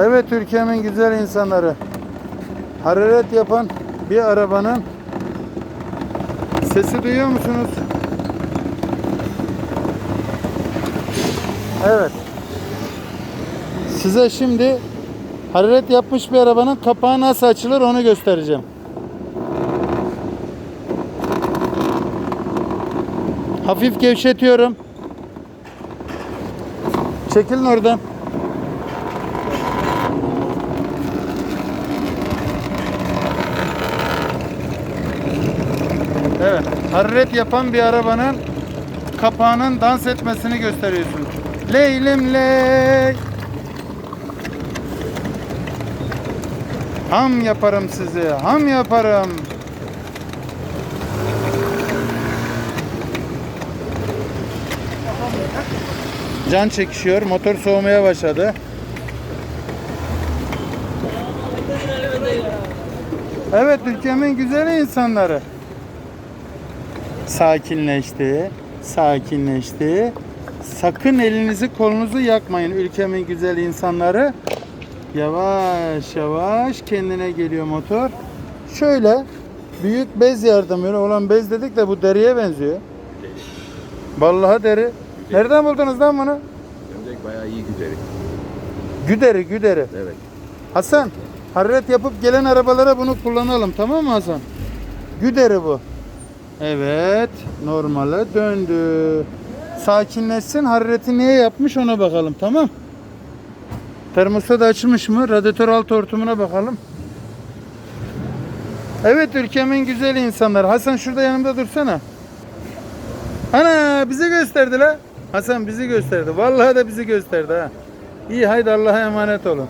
Evet Türkiye'min güzel insanları. Hararet yapan bir arabanın sesi duyuyor musunuz? Evet. Size şimdi hararet yapmış bir arabanın kapağı nasıl açılır onu göstereceğim. Hafif gevşetiyorum. Çekilin oradan. Evet. Hararet yapan bir arabanın kapağının dans etmesini gösteriyorsun. Leylim ley. Ham yaparım sizi. Ham yaparım. Can çekişiyor. Motor soğumaya başladı. Evet ülkemin güzel insanları. Sakinleşti. Sakinleşti. Sakın elinizi kolunuzu yakmayın ülkemin güzel insanları. Yavaş yavaş kendine geliyor motor. Şöyle büyük bez yardımıyla olan bez dedik de bu deriye benziyor. Vallahi deri. Nereden buldunuz lan bunu? Gömlek bayağı iyi güderi. Güderi, güderi. Evet. Hasan, hararet yapıp gelen arabalara bunu kullanalım tamam mı Hasan? Güderi bu. Evet, normale döndü. Sakinleşsin, harareti niye yapmış ona bakalım tamam? Termostat açılmış mı? Radyatör alt hortumuna bakalım. Evet ülkemin güzel insanları. Hasan şurada yanımda dursana. Ana bizi gösterdi la. Hasan bizi gösterdi. Vallahi de bizi gösterdi ha. İyi haydi Allah'a emanet olun.